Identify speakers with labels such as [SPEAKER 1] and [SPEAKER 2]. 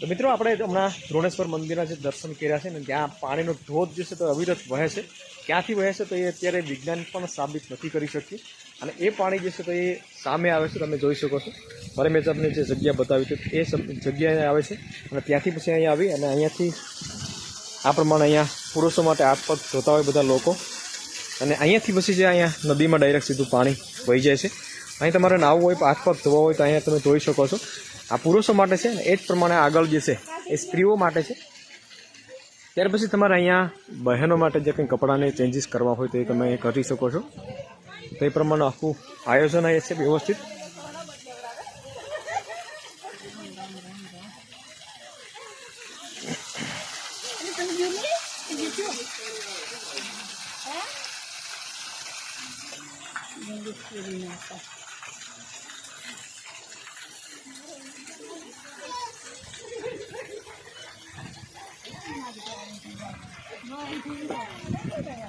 [SPEAKER 1] તો મિત્રો આપણે હમણાં ધ્રોણેશ્વર મંદિરના જે દર્શન કર્યા છે ને ત્યાં પાણીનો ધોધ જે છે તો અવિરત વહે છે ક્યાંથી વહે છે તો એ અત્યારે વિજ્ઞાન પણ સાબિત નથી કરી શક્યું અને એ પાણી જે છે તો એ સામે આવે છે તમે જોઈ શકો છો મારે મેં તમને જે જગ્યા બતાવી છે એ જગ્યાએ આવે છે અને ત્યાંથી પછી અહીંયા આવી અને અહીંયાથી આ પ્રમાણે અહીંયા પુરુષો માટે આસપાસ જોતા હોય બધા લોકો અને અહીંયાથી પછી જે અહીંયા નદીમાં ડાયરેક્ટ સીધું પાણી વહી જાય છે અહીં તમારે નાવ હોય પાછળ જો હોય તો અહીંયા તમે જોઈ શકો છો આ પુરુષો માટે છે એ જ પ્રમાણે આગળ જે છે એ સ્ત્રીઓ માટે છે ત્યાર પછી તમારે અહીંયા બહેનો માટે જે કંઈ કપડાને ચેન્જીસ કરવા હોય તો એ તમે કરી શકો છો તે પ્રમાણે આખો આયોજન આ છે વ્યવસ્થિત
[SPEAKER 2] અને તમને જોયું હે જેવું છે ને 哎，真的，真的呀。